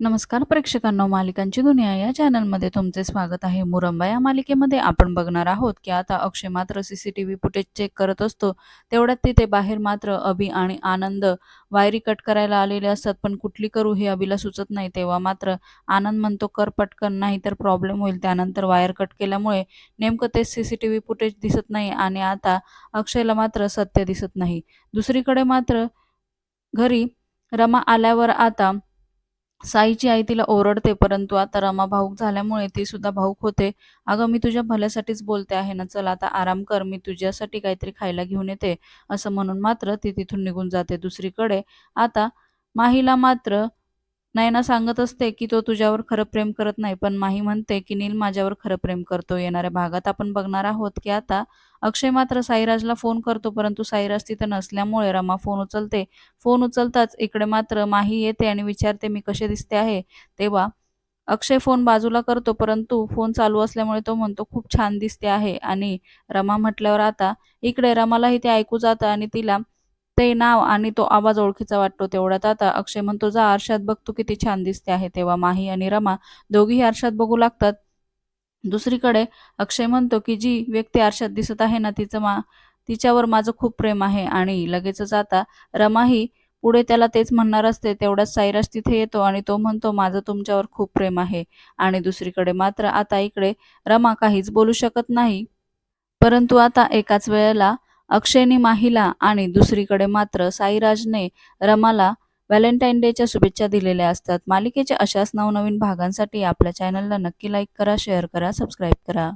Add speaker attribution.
Speaker 1: नमस्कार प्रेक्षकांनो मालिकांची दुनिया या चॅनलमध्ये तुमचे स्वागत आहे. मुरंबा या मालिकेमध्ये आपण बघणार आहोत की आता अक्षय मात्र सीसीटीव्ही फुटेज चेक करत असतो. तेवढ्यात तिथे बाहेर मात्र अभि आणि आनंद वायरी कट करायला आलेले असतात पण कुठली करू हे अभिला सुचत नाही. तेव्हा मात्र आनंद म्हणतो कर पटकन नाही तर प्रॉब्लेम होईल. त्यानंतर वायर कट केल्यामुळे नेमकं ते सीसीटीव्ही फुटेज दिसत नाही आणि आता अक्षयला मात्र सत्य दिसत नाही. दुसरीकडे मात्र घरी रमा आल्यावर आता साईची आई तिला ओरडते परंतु आता रमा भाऊक झाल्यामुळे ती सुद्धा भाऊक होते. अगं मी तुझ्या भल्यासाठीच बोलते आहे ना चल आता आराम कर मी तुझ्यासाठी काहीतरी खायला घेऊन येते. असं म्हणून मात्र ती तिथून निघून जाते दुसरीकडे. आता माहीला मात्र नयना सांगत असते की तो तुझ्यावर खरं प्रेम करत नाही पण माही म्हणते की नील माझ्यावर खरं प्रेम करतो. येणाऱ्या भागात आपण बघणार आहोत की आता अक्षय मात्र साईराजला फोन करतो परंतु साईराज तिथं नसल्यामुळे रमा फोन उचलते. फोन उचलताच इकडे मात्र माही येते आणि विचारते मी कसे दिसते आहे? तेव्हा अक्षय फोन बाजूला करतो परंतु फोन चालू असल्यामुळे तो म्हणतो खूप छान दिसते आहे. आणि रमा म्हटल्यावर आता इकडे रमालाही ते ऐकू जातं आणि तिला ते नाव आणि तो आवाज ओळखीचा वाटतो तेवढ्यात आता अक्षय म्हणतो जा आरशात बघ तू किती छान दिसते आहे. तेव्हा माही आणि रमा दोघीही आरशात बघू लागतात. दुसरीकडे अक्षय म्हणतो की जी व्यक्ती आरशात दिसत आहे ना तिचं मा तिच्यावर माझं खूप प्रेम आहे. आणि लगेचच आता रमाही पुढे त्याला तेच म्हणणार असते तेवढ्याच सायराज तिथे येतो आणि तो म्हणतो माझं तुमच्यावर खूप प्रेम आहे. आणि दुसरीकडे मात्र आता इकडे रमा काहीच बोलू शकत नाही. परंतु आता एकाच वेळेला अक्षयने माहीला आणि दुसरीकडे मात्र साईराजने रमाला व्हॅलेंटाईन डेच्या शुभेच्छा दिलेल्या असतात. मालिकेच्या अशाच नवनवीन भागांसाठी आपल्या चॅनलला नक्की लाईक करा शेअर करा सबस्क्राईब करा.